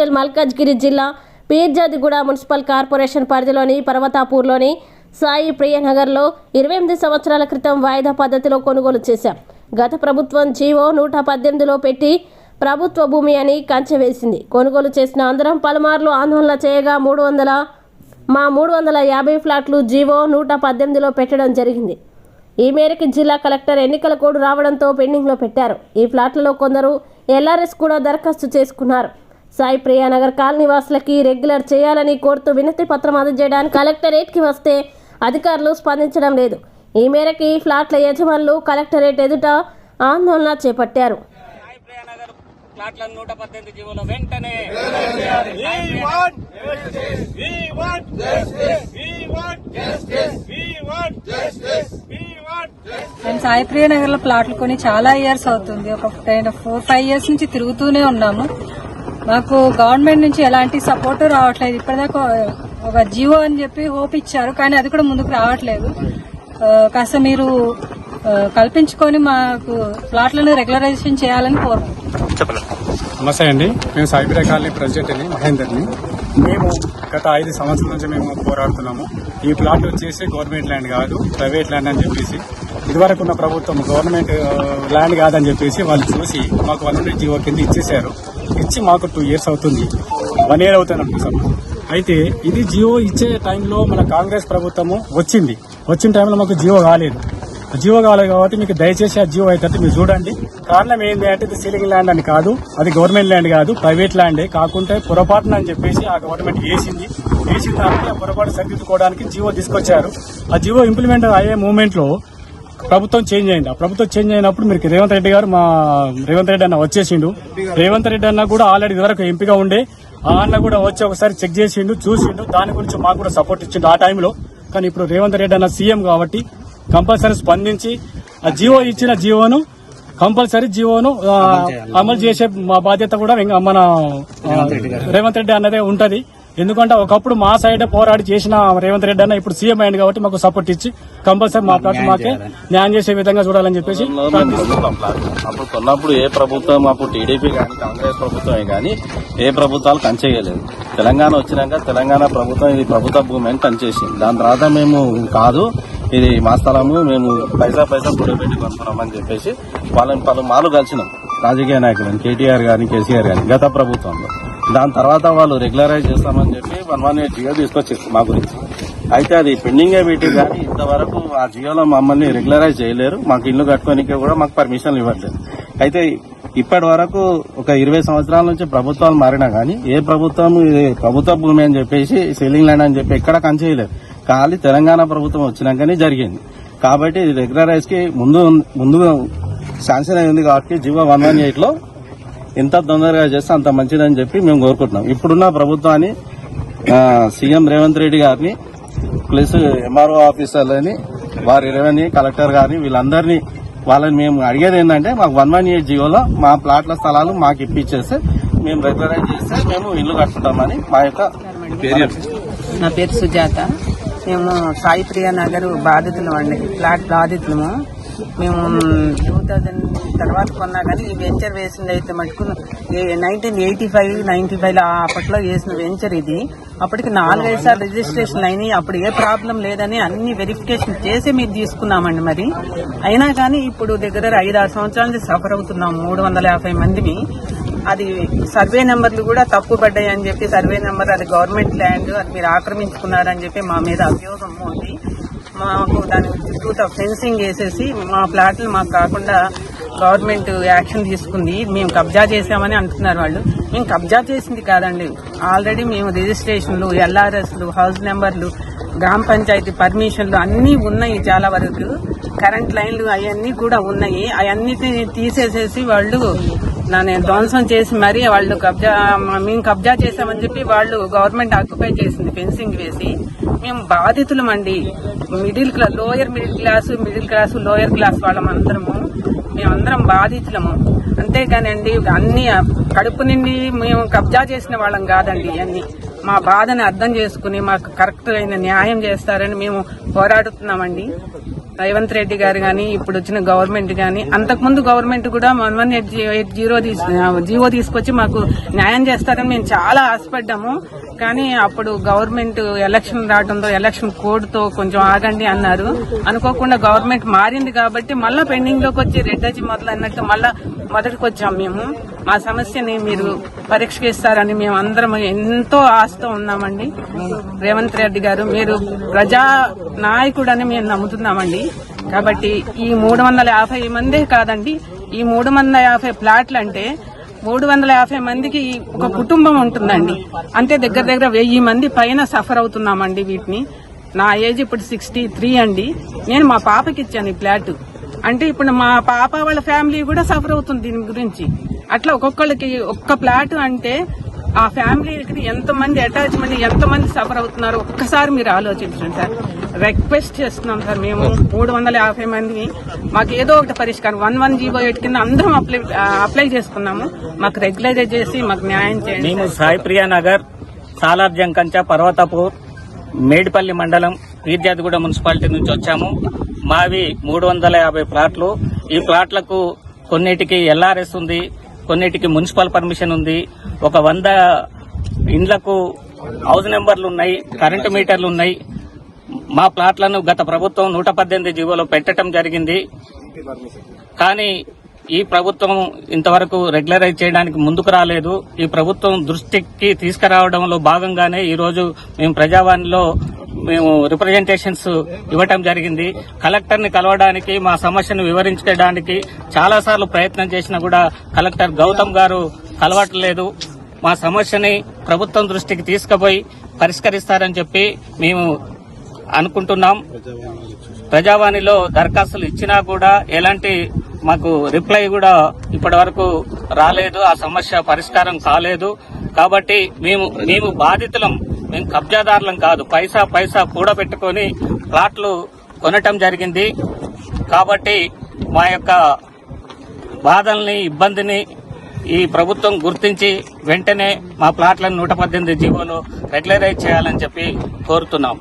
Hostel Malkajgiri జిల్లా Peerzadiguda municipal corporation పరిధిలోని పర్వతాపూర్లోని సాయి ప్రియనగర్లో ఇరవై ఎనిమిది సంవత్సరాల క్రితం వాయిదా పద్ధతిలో కొనుగోలు చేశాం. గత ప్రభుత్వం జీవో నూట పద్దెనిమిదిలో పెట్టి ప్రభుత్వ భూమి అని కంచె వేసింది. కొనుగోలు చేసిన అందరం పలుమార్లు ఆందోళన చేయగా మూడు వందల మా మూడు వందల యాభై ఫ్లాట్లు జీవో నూట పద్దెనిమిదిలో పెట్టడం జరిగింది. ఈ మేరకు జిల్లా కలెక్టర్ ఎన్నికల కోడ్ రావడంతో పెండింగ్లో పెట్టారు. ఈ ఫ్లాట్లలో కొందరు ఎల్ఆర్ఎస్ కూడా దరఖాస్తు చేసుకున్నారు. సాయి ప్రియానగర్ కాలనీ వాసులకి రెగ్యులర్ చేయాలని కోరుతూ వినతి పత్రం అందజేయడానికి కలెక్టరేట్కి వస్తే అధికారులు స్పందించడం లేదు. ఈ మేరకు ఈ ఫ్లాట్ల యజమానులు కలెక్టరేట్ ఎదుట ఆందోళన చేపట్టారు. సాయి ప్రియానగర్ ప్లాట్ల నూట పద్దెనిమిది జీవోలో వెంటనే. మేము సాయిప్రియ నగర్లో ప్లాట్లు కొని చాలా ఇయర్స్ అవుతుంది. ఒక ఫోర్ ఫైవ్ ఇయర్స్ నుంచి తిరుగుతూనే ఉన్నాము. మాకు గవర్నమెంట్ నుంచి ఎలాంటి సపోర్ట్ రావట్లేదు. ఇప్పటిదాకా ఒక జియో అని చెప్పి హోప్ ఇచ్చారు కానీ అది కూడా ముందుకు రావట్లేదు. ఆ, కాస్త మీరు కల్పించుకొని మాకు ప్లాట్లను రెగ్యులరైజేషన్ చేయాలని కోరుకుంటున్నాం. నమస్తే అండి. మేము సాయిబిరా కాలనీ ప్రెసిడెంట్ అని మహేందర్ని. మేము గత ఐదు సంవత్సరాల నుంచి మేము పోరాడుతున్నాము. ఈ ప్లాట్ వచ్చేసి గవర్నమెంట్ ల్యాండ్ కాదు ప్రైవేట్ ల్యాండ్ అని చెప్పేసి. ఇదివరకు ఉన్న ప్రభుత్వం గవర్నమెంట్ ల్యాండ్ కాదని చెప్పేసి వాళ్ళు చూసి మాకు వన్ హండ్రెడ్ జీవో కింద ఇచ్చేశారు. ఇచ్చి మాకు టూ ఇయర్స్ అవుతుంది. వన్ ఇయర్ అవుతుంది అనుకుంటాం అయితే ఇది జియో ఇచ్చే టైంలో మన కాంగ్రెస్ ప్రభుత్వము వచ్చింది. వచ్చిన టైంలో మాకు జియో కాలేదు. జియో కావాలి కాబట్టి మీకు దయచేసి ఆ జియో అయితే మీరు చూడండి. కారణం ఏంటి అంటే ఇది సీలింగ్ ల్యాండ్ అని కాదు అది గవర్నమెంట్ ల్యాండ్ కాదు ప్రైవేట్ ల్యాండే. కాకుంటే పొరపాటున అని చెప్పేసి ఆ గవర్నమెంట్ వేసింది. వేసిన తర్వాత ఆ పొరపాటు సరిదిద్దుకోవడానికి జియో తీసుకొచ్చారు. ఆ జియో ఇంప్లిమెంట్ అయ్యే మూమెంట్లో ప్రభుత్వం చేంజ్ అయింది. ఆ ప్రభుత్వం చేంజ్ అయినప్పుడు మీరు రేవంత్ రెడ్డి గారు మా రేవంత్ రెడ్డి అన్న వచ్చేసిండు. రేవంత్ రెడ్డి అన్న కూడా ఆల్రెడీ ఇదివరకు ఎంపీగా ఉండే. ఆ అన్న కూడా వచ్చి ఒకసారి చెక్ చేసిండు చూసిండు. దాని గురించి మాకు కూడా సపోర్ట్ ఇచ్చిండు ఆ టైంలో కానీ ఇప్పుడు రేవంత్ రెడ్డి అన్న సీఎం కాబట్టి కంపల్సరీ స్పందించి ఆ జియో ఇచ్చిన జియోను కంపల్సరీ జియోను ఆ, అమలు చేసే మా బాధ్యత కూడా మన రేవంత్ రెడ్డి అన్నదే ఉంటది. ఎందుకంటే ఒకప్పుడు మా సైడ్ పోరాడి చేసిన రేవంత్ రెడ్డి అన్న ఇప్పుడు సీఎం అయింది కాబట్టి మాకు సపోర్ట్ ఇచ్చి కంపల్సరీ మా ప్లాట్ మాకే న్యాయం చేసే విధంగా చూడాలని చెప్పేసి. అప్పుడు కొన్నప్పుడు ఏ ప్రభుత్వం అప్పుడు టీడీపీ కానీ కాంగ్రెస్ ప్రభుత్వమే కానీ ఏ ప్రభుత్వాలు కంచేయలేదు తెలంగాణ వచ్చినాక తెలంగాణ ప్రభుత్వం ఇది ప్రభుత్వ భూమి అని కంచేసింది దాని తర్వాత మేము కాదు. ఇది మా స్థలము మేము పైసా పైసా కూడబెట్టి కొనుక్కున్నామని చెప్పేసి వాళ్ళని పలు మాలు కలిసినాం. రాజకీయ నాయకులను కేటీఆర్ గాని కేసీఆర్ గాని గత ప్రభుత్వంలో. దాని తర్వాత వాళ్ళు రెగ్యులరైజ్ చేస్తామని చెప్పి వన్ వన్ ఎయిట్ జియో తీసుకొచ్చారు మా గురించి. అయితే అది పెండింగే పెట్టి కానీ ఇంతవరకు ఆ జియోలో మమ్మల్ని రెగ్యులరైజ్ చేయలేరు. మాకు ఇల్లు కట్టుకోనికే కూడా మాకు పర్మిషన్ ఇవ్వట్లేదు. అయితే ఇప్పటి వరకు ఒక ఇరవై సంవత్సరాల నుంచి ప్రభుత్వాలు మారినా కానీ ఏ ప్రభుత్వం ప్రభుత్వ భూమి అని చెప్పేసి సీలింగ్ ల్యాండ్ అని చెప్పి ఎక్కడ కంచేయలేదు ఖాళీ తెలంగాణ ప్రభుత్వం వచ్చినాకనే జరిగింది. కాబట్టి ఇది రెగ్యులరైజ్కి ముందు ముందుగా శాంక్షన్ అయింది కాబట్టి జివో వన్ వన్ ఎయిట్లో ఎంత తొందరగా చేస్తే అంత మంచిదని చెప్పి మేము కోరుకుంటున్నాం. ఇప్పుడున్న ప్రభుత్వాన్ని ఆ, సీఎం రేవంత్ రెడ్డి గారిని ప్లస్ ఎంఆర్ఓ ఆఫీసర్లని వారి రెవెన్యూ కలెక్టర్ గారిని వీళ్ళందరినీ వాళ్ళని మేము అడిగేది ఏంటంటే మాకు వన్ వన్ ఎయిట్ జీవోలో మా ప్లాట్ల స్థలాలు మాకు ఇప్పించేస్తే మేము రెగ్యులరైజ్ చేస్తే మేము ఇల్లు కట్టుకుంటామని మా యొక్క పేరు? నా పేరు సుజాత. మేము సాయి ప్రియ నగర్ బాధితులం అండి ఫ్లాట్ బాధితులము. మేము టూ థౌజండ్ తర్వాత కొన్నా కానీ ఈ వెంచర్ వేసింది అయితే మటుకు నైన్టీన్ ఎయిటీ ఫైవ్ నైన్టీ ఫైవ్లో అప్పట్లో వేసిన వెంచర్ ఇది. అప్పటికి నాలుగైదు సార్లు రిజిస్ట్రేషన్ అయినాయి. అప్పుడు ఏ ప్రాబ్లం లేదని అన్ని వెరిఫికేషన్ చేసి మీరు తీసుకున్నామండి మరి. అయినా కానీ ఇప్పుడు దగ్గర ఐదు ఆరు సంవత్సరాల నుంచి సఫర్ అవుతున్నాం మూడు వందల యాభై మందిమి అది సర్వే నెంబర్లు కూడా తప్పు పడ్డాయి అని చెప్పి సర్వే నెంబర్ అది గవర్నమెంట్ ల్యాండ్ అది మీరు ఆక్రమించుకున్నారని చెప్పి మా మీద అభియోగం మాకు దాని చుట్టూతా ఫెన్సింగ్ వేసేసి మా ప్లాట్లు మాకు కాకుండా గవర్నమెంట్ యాక్షన్ తీసుకుంది. మేము కబ్జా చేశామని అంటున్నారు వాళ్ళు. మేము కబ్జా చేసింది కాదండి. ఆల్రెడీ మేము రిజిస్ట్రేషన్లు ఎల్ఆర్ఎస్లు హౌస్ నెంబర్లు గ్రామ పంచాయతీ పర్మిషన్లు అన్నీ ఉన్నాయి చాలా వరకు. కరెంట్ లైన్లు అవన్నీ కూడా ఉన్నాయి. అవన్నీ తీసేసేసి వాళ్ళు నన్ను ధ్వంసం చేసి మరీ వాళ్ళు కబ్జా మేము కబ్జా చేశామని చెప్పి వాళ్ళు గవర్నమెంట్ ఆక్యుపై చేసింది ఫెన్సింగ్ వేసి మేము బాధితులమండి. Middle class lower middle class middle class lower class వాళ్ళం అందరము మేమందరం బాధితులము. అంతేగానండి అన్ని కడుపు నిండి మేము కబ్జా చేసిన వాళ్ళం కాదండి అన్ని. మా బాధని అర్థం చేసుకుని మాకు కరెక్ట్ అయిన న్యాయం చేస్తారని మేము పోరాడుతున్నామండి. రేవంత్ రెడ్డి గారు గాని ఇప్పుడు వచ్చిన గవర్నమెంట్ గాని అంతకుముందు గవర్నమెంట్ కూడా one one eight eight zero GO తీసుకొచ్చి మాకు న్యాయం చేస్తారని మేము చాలా ఆశపడ్డాము. కానీ అప్పుడు గవర్నమెంట్ ఎలక్షన్ రావడంతో ఎలక్షన్ కోడ్తో కొంచెం ఆగండి అన్నారు. అనుకోకుండా గవర్నమెంట్ మారింది కాబట్టి మళ్ళా పెండింగ్లోకి వచ్చి రెడ్డజీ మొదలు అన్నట్టు మళ్ళా మొదటికి వచ్చాం మేము. ఆ సమస్యని మీరు పరీక్షిస్తారని మేము అందరం ఎంతో ఆశతో ఉన్నామండి. రేవంత్ రెడ్డి గారు మీరు ప్రజా నాయకుడని మేము నమ్ముతున్నామండి. కాబట్టి ఈ మూడు వందల యాభై మందే కాదండి ఈ మూడు వందల యాభై ప్లాట్లు అంటే మూడు వందల యాభై మందికి ఒక కుటుంబం ఉంటుందండి. అంతే దగ్గర దగ్గర వెయ్యి మంది పైన సఫర్ అవుతున్నామండి వీటిని. నా ఏజ్ ఇప్పుడు సిక్స్టీ త్రీ అండి. నేను మా పాపకి ఇచ్చాను ఈ ఫ్లాట్ అంటే ఇప్పుడు మా పాప వాళ్ళ ఫ్యామిలీ కూడా సఫర్ అవుతుంది దీని గురించి. అట్లా ఒక్కొక్కళ్ళకి ఒక్క ప్లాట్ అంటే ఆ ఫ్యామిలీకి ఎంతమంది అటాచ్మెంట్ ఎంతమంది సఫర్ అవుతున్నారు? ఒక్కసారి మీరు ఆలోచించండి సార్. రిక్వెస్ట్ చేస్తున్నాం సార్ మేము మూడు వందల యాభై మందిని. మాకు ఏదో ఒకటి పరిష్కారం. వన్ వన్ జీవో ఎయిట్ కింద అందరం అప్లై అప్లై చేసుకున్నాము. మాకు రెగ్యులరైజ్ చేసి మాకు న్యాయం చేయండి మేము సాయిప్రియ నగర్ సాలార్ జంకంచ పర్వతపూర్ మేడిపల్లి మండలం పీర్జాదిగూడ మున్సిపాలిటీ నుంచి వచ్చాము. మావి మూడు వందల యాభై ప్లాట్లు. ఈ ప్లాట్లకు కొన్నిటికి ఎల్ఆర్ఎస్ ఉంది కొన్నిటికి మున్సిపల్ పర్మిషన్ ఉంది. ఒక వంద ఇండ్లకు హౌస్ నెంబర్లు ఉన్నాయి కరెంటు మీటర్లు ఉన్నాయి. మా ప్లాట్లను గత ప్రభుత్వం నూట పద్దెనిమిది జీవోలో పెట్టడం జరిగింది. కానీ ఈ ప్రభుత్వం ఇంతవరకు రెగ్యులరైజ్ చేయడానికి ముందుకు రాలేదు. ఈ ప్రభుత్వం దృష్టికి తీసుకురావడంలో భాగంగానే ఈ రోజు మేము ప్రజావాణిలో మేము రిప్రజెంటేషన్స్ ఇవ్వటం జరిగింది. కలెక్టర్ని కలవడానికి మా సమస్యను వివరించడానికి చాలా సార్లు ప్రయత్నం చేసినా కూడా కలెక్టర్ గౌతమ్ గారు కలవట్లేదు. మా సమస్యని ప్రభుత్వం దృష్టికి తీసుకుపోయి పరిష్కరిస్తారని చెప్పి మేము అనుకుంటున్నాం. ప్రజావాణిలో దరఖాస్తులు ఇచ్చినా కూడా ఎలాంటి మాకు రిప్లై కూడా ఇప్పటి వరకు రాలేదు. ఆ సమస్య పరిష్కారం కాలేదు. కాబట్టి మేము మేము బాధితులం. మేము కబ్జాదారులం కాదు. పైసా పైసా కూడబెట్టుకొని ప్లాట్లు కొనటం జరిగింది. కాబట్టి మా యొక్క బాధల్ని ఇబ్బందిని ఈ ప్రభుత్వం గుర్తించి వెంటనే మా ప్లాట్లను నూట పద్దెనిమిది జీవోలు రెగ్యులరైజ్ చేయాలని చెప్పి కోరుతున్నాం.